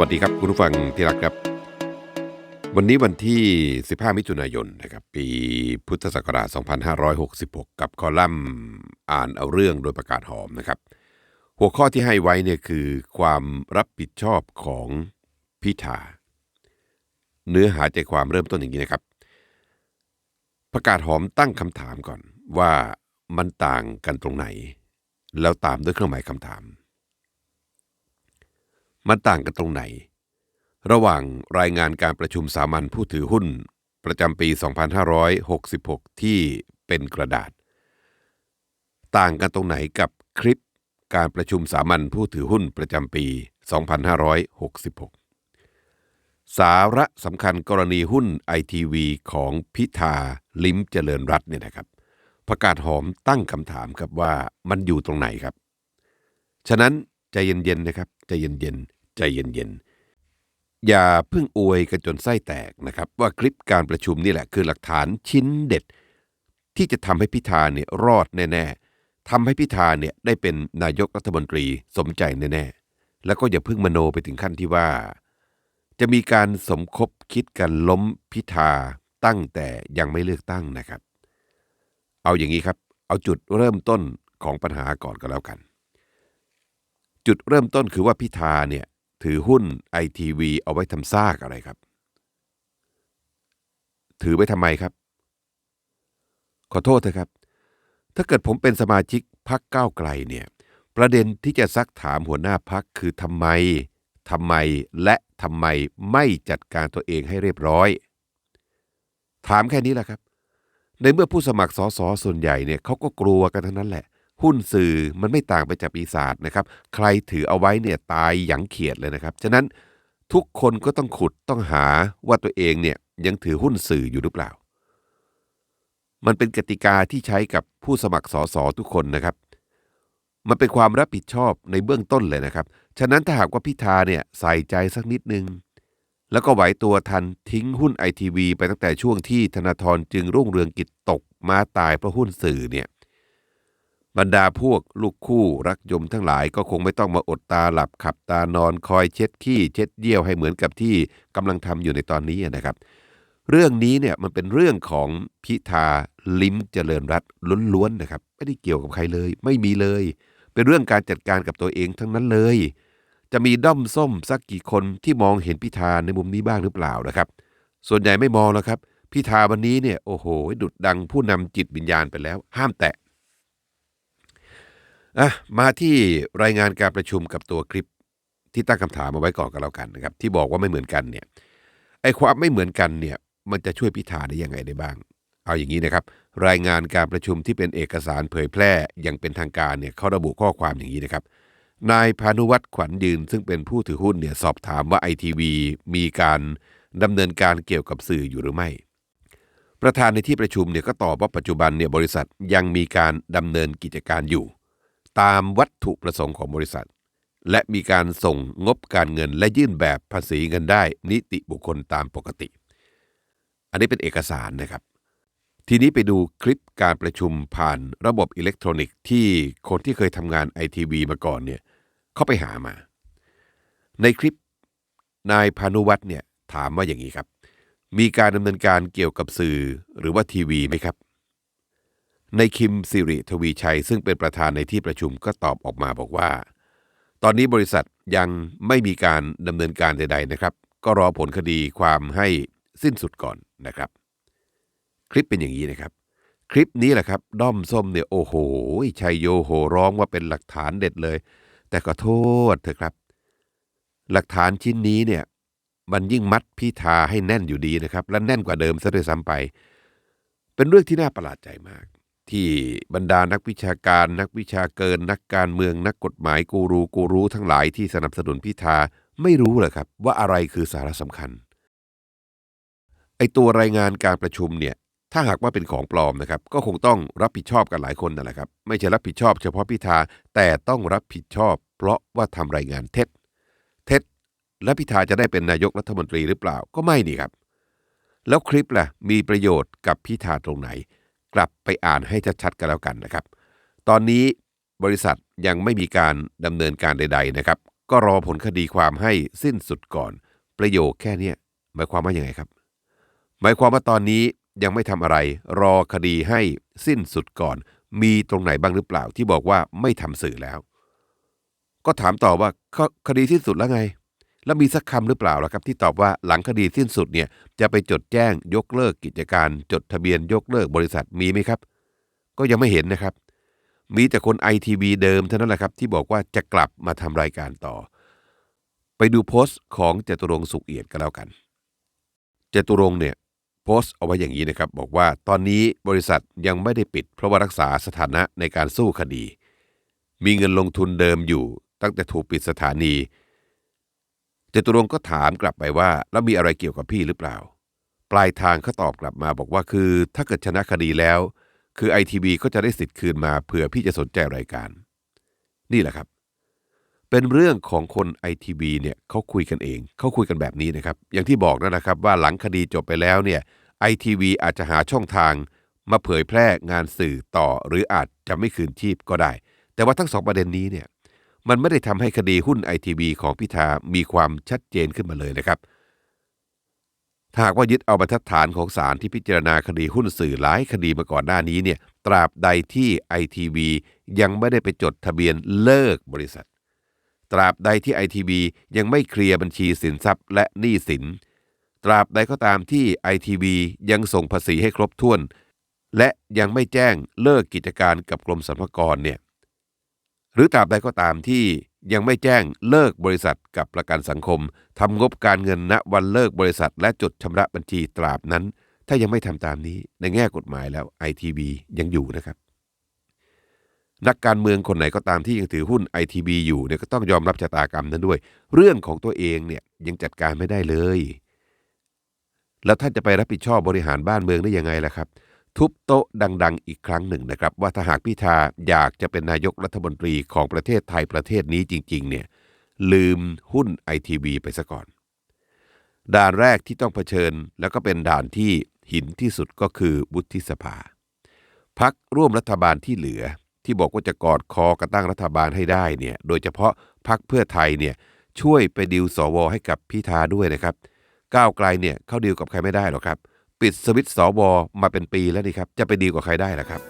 วัสดีครับคุณผู้ฟังที่รักครับ วันนี้วันที่ 15 มิถุนายนนะครับ ปีพุทธศักราช 2566 กับคอลัมน์อ่านเอาเรื่องโดยประกาศหอมนะครับ หัวข้อที่ให้ไว้เนี่ยคือความรับผิดชอบของพิธา เนื้อหาใจความเริ่มต้นอย่างนี้นะครับ ประกาศหอมตั้งคำถามก่อนว่ามันต่างกันตรงไหน แล้วตามด้วยเครื่องหมายคำถาม มันต่างกันตรงไหน ระหว่างรายงานการประชุมสามัญผู้ถือหุ้น ประจำปี 2566 ที่เป็นกระดาษ ต่างกันตรงไหนกับคลิปการประชุมสามัญผู้ถือหุ้นประจำปี 2566 สาระสำคัญกรณีหุ้นไอทีวีของพิธาลิมเจริญรัตน์เนี่ยนะครับประกาศหอมตั้งคำถามครับว่ามันอยู่ตรงไหนครับ ฉะนั้น ใจเย็นๆนะครับ ใจเย็นๆใจเย็นๆอย่าเพิ่งอวยกันจนไส้แตกนะครับ ว่าคลิปการประชุมนี่แหละคือหลักฐานชิ้นเด็ด ที่จะทำให้พิธาเนี่ยรอดแน่ๆทำให้พิธาเนี่ยได้เป็นนายกรัฐมนตรีสมใจแน่ๆแล้วก็อย่าเพิ่งมโนไปถึงขั้นที่ว่า จะมีการสมคบคิดกันล้มพิธาตั้งแต่ยังไม่เลือกตั้งนะครับ เอาอย่างนี้ครับ เอาจุดเริ่มต้นของปัญหาก่อนก็แล้วกัน จุดเริ่มต้นคือว่าพิธาเนี่ยถือหุ้นไอทีวีเอาไว้ทำซากอะไรครับ ถือไว้ทำไมครับ ขอโทษเถอะครับ ถ้าเกิดผมเป็นสมาชิกพักก้าวไกลเนี่ยประเด็นที่จะซักถามหัวหน้าพักคือทำไมทำไมและทำไมไม่จัดการตัวเองให้เรียบร้อย ถามแค่นี้แหละครับ ในเมื่อผู้สมัครสอสอส่วนใหญ่เนี่ยเขาก็กลัวกันทั้งนั้นแหละ หุ้นสื่อมันไม่ต่างไปจากปีศาจนะครับ ใครถือเอาไว้เนี่ยตายหยังเขียดเลยนะครับ ฉะนั้นทุกคนก็ต้องขุดต้องหาว่าตัวเองเนี่ยยังถือหุ้นสื่ออยู่หรือเปล่า มันเป็นกติกาที่ใช้กับผู้สมัครสอสอทุกคนนะครับ มันเป็นความรับผิดชอบในเบื้องต้นเลยนะครับ ฉะนั้นถ้าหากว่าพิธาเนี่ยใส่ใจสักนิดนึง แล้วก็ไหวตัวทันทิ้งหุ้นไอทีวีไปตั้งแต่ช่วงที่ธนาธรจึงรุ่งเรืองกิจตกมาตายเพราะหุ้นสื่อเนี่ย บรรดาพวกลูกคู่รักยมทั้งหลายก็คงไม่ต้องมาอดตาหลับขับตานอนคอยเช็ดขี้เช็ดเยี่ยวให้เหมือนกับที่กำลังทำอยู่ในตอนนี้นะครับ เรื่องนี้เนี่ยมันเป็นเรื่องของพิธาลิมเจริญรัตน์ล้วนๆนะครับ ไม่ได้เกี่ยวกับใครเลย ไม่มีเลย เป็นเรื่องการจัดการกับตัวเองทั้งนั้นเลย จะมีด้อมส้มสักกี่คนที่มองเห็นพิธาในมุมนี้บ้างหรือเปล่านะครับ ส่วนใหญ่ไม่มองแล้วครับพิธาวันนี้เนี่ยโอ้โหดุดดังผู้นำจิตวิญญาณไปแล้ว ห้ามแตะ อะมาที่รายงานการประชุมกับตัวคลิปที่ตั้งคำถามมาไว้ก่อนกันแล้วกันนะครับ ที่บอกว่าไม่เหมือนกันเนี่ยไอ้ความไม่เหมือนกันเนี่ย มันจะช่วยพิธาได้ยังไงได้บ้าง เอาอย่างนี้นะครับ รายงานการประชุมที่เป็นเอกสารเผยแพร่อย่างเป็นทางการเนี่ยเขาระบุข้อความอย่างนี้นะครับ นายพานุวัตรขวัญยืน ซึ่งเป็นผู้ถือหุ้นเนี่ยสอบถามว่าไอทีวีมีการดำเนินการเกี่ยวกับสื่ออยู่หรือไม่ ประธานในที่ประชุมเนี่ยก็ตอบว่าปัจจุบันเนี่ยบริษัทยังมีการดำเนินกิจการอยู่ ตามวัตถุประสงค์ของบริษัท และมีการส่งงบการเงินและยื่นแบบภาษีเงินได้ นิติบุคคลตามปกติ อันนี้เป็นเอกสารนะครับ ทีนี้ไปดูคลิปการประชุมผ่านระบบอิเล็กทรอนิกส์ที่คนที่เคยทำงานไอทีวีมาก่อนเนี่ยเขาไปหามา ในคลิปนายพานุวัฒน์เนี่ยถามว่าอย่างนี้ครับ มีการดำเนินการเกี่ยวกับสื่อหรือว่าทีวีไหมครับ ในคิมสิริทวีชัย ซึ่งเป็นประธานในที่ประชุมก็ตอบออกมาบอกว่า ตอนนี้บริษัทยังไม่มีการดำเนินการใด ๆนะครับ ก็รอผลคดีความให้สิ้นสุดก่อนนะครับ คลิปเป็นอย่างนี้นะครับ คลิปนี้แหละครับ ด้อมส้มเนี่ยโอ้โหชัยโยโหร้องว่าเป็นหลักฐานเด็ดเลย แต่ก็โทษเถอะครับ หลักฐานชิ้นนี้เนี่ยมันยิ่งมัดพิธาให้แน่นอยู่ดีนะครับ และแน่นกว่าเดิมซะด้วยซ้ำไป เป็นเรื่องที่น่าประหลาดใจมาก ที่บรรดานักวิชาการ นักวิชาเกิน นักการเมืองนักกฎหมายกูรูกูรู้ทั้งหลายที่สนับสนุนพิธาไม่รู้เลยครับ ว่าอะไรคือสาระสำคัญไอตัวรายงานการประชุมเนี่ยถ้าหากว่าเป็นของปลอมนะครับ ก็คงต้องรับผิดชอบกันหลายคนนั่นแหละครับ ไม่ใช่รับผิดชอบเฉพาะพิธาแต่ต้องรับผิดชอบ เพราะว่าทำรายงานเท็จ เท็จ และพิธาจะได้เป็นนายกรัฐมนตรีหรือเปล่าก็ไม่นี่ครับ แล้วคลิปล่ะมีประโยชน์กับพิธาตรงไหน ลับไปอ่านให้ชัดๆกันแล้วกันนะครับ ตอนนี้บริษัทยังไม่มีการดำเนินการใด ๆ นะครับ ก็รอผลคดีความให้สิ้นสุดก่อน ประโยคแค่เนี้ยหมายความว่าอย่างไงครับ หมายความว่าตอนนี้ยังไม่ทำอะไร รอคดีให้สิ้นสุดก่อน มีตรงไหนบ้างหรือเปล่าที่บอกว่าไม่ทำสื่อแล้ว ก็ถามต่อว่าคคดีสิ้นสุดแล้วไง แล้วมีสักคำหรือเปล่าล่ะครับ ที่ตอบว่าหลังคดีสิ้นสุดเนี่ยจะไปจดแจ้งยกเลิกกิจการจดทะเบียนยกเลิกบริษัทมีไหมครับ ก็ยังไม่เห็นนะครับ มีแต่คนไอทีวีเดิมเท่านั้นแหละครับ ที่บอกว่าจะกลับมาทำรายการต่อ ไปดูโพสต์ของจตุรงสุขเอียดกันแล้วกันจตุรงเนี่ยโพสต์เอาไว้อย่างนี้นะครับ บอกว่าตอนนี้บริษัทยังไม่ได้ปิด เพราะว่ารักษาสถานะในการสู้คดี มีเงินลงทุนเดิมอยู่ตั้งแต่ถูกปิดสถานี จตุรงค์ก็ถามกลับไปว่า แล้วมีอะไรเกี่ยวกับพี่หรือเปล่า ปลายทางเขาตอบกลับมาบอกว่าคือ ถ้าเกิดชนะคดีแล้ว คือไอทีวีก็จะได้สิทธิ์คืนมาเผื่อพี่จะสนใจรายการ นี่แหละครับ เป็นเรื่องของคนไอทีวีเนี่ยเขาคุยกันเองเขาคุยกันแบบนี้นะครับ อย่างที่บอกนั่นนะครับว่าหลังคดีจบไปแล้วเนี่ยไอทีวีอาจจะหาช่องทางมาเผยแพร่งานสื่อต่อหรืออาจจะไม่คืนชีพก็ได้ แต่ว่าทั้งสองประเด็นนี้เนี่ย มันไม่ได้ทำให้คดีหุ้นไอทีวีของพิธามีความชัดเจนขึ้นมาเลยนะครับ ถ้าหากว่ายึดเอาบรรทัดฐานของศาลที่พิจารณาคดีหุ้นสื่อหลายคดีมาก่อนหน้านี้เนี่ยตราบใดที่ไอทีวียังไม่ได้ไปจดทะเบียนเลิกบริษัท ตราบใดที่ไอทีวียังไม่เคลียร์บัญชีสินทรัพย์และหนี้สิน ตราบใดก็ตามที่ไอทีวียังส่งภาษีให้ครบถ้วน และยังไม่แจ้งเลิกกิจการกับกรมสรรพากรเนี่ย หรือตราบใดก็ตามที่ยังไม่แจ้งเลิกบริษัทกับประกันสังคม ทำงบการเงินณวันเลิกบริษัท และจดชำระบัญชีตราบนั้น ถ้ายังไม่ทำตามนี้ในแง่กฎหมายแล้วไอทีวียังอยู่นะครับ นักการเมืองคนไหนก็ตามที่ยังถือหุ้นไอทีบีอยู่เนี่ยก็ต้องยอมรับชะตากรรมนั้นด้วย เรื่องของตัวเองเนี่ยยังจัดการไม่ได้เลย แล้วท่านจะไปรับผิดชอบบริหารบ้านเมืองได้ยังไงล่ะครับ ทุบโต๊ะดัง ๆ อีกครั้งหนึ่งนะครับ ว่าถ้าหากพิธาอยากจะเป็นนายกรัฐมนตรีของประเทศไทยประเทศนี้จริง ๆ เนี่ยลืมหุ้นไอทีวีไปซะก่อน ด่านแรกที่ต้องเผชิญแล้วก็เป็นด่านที่หินที่สุดก็คือวุฒิสภาพักร่วมรัฐบาลที่เหลือ ที่บอกว่าจะกอดคอกระตั้งรัฐบาลให้ได้เนี่ยโดยเฉพาะพักเพื่อไทยเนี่ยช่วยไปดิวสวให้กับพิธาด้วยนะครับ ก้าวไกลเนี่ยเข้าดีลกับใครไม่ได้หรอกครับ ปิดสวิตช์สวมาเป็นปีแล้วนี่ครับ จะไปดีกว่าใครได้ล่ะครับ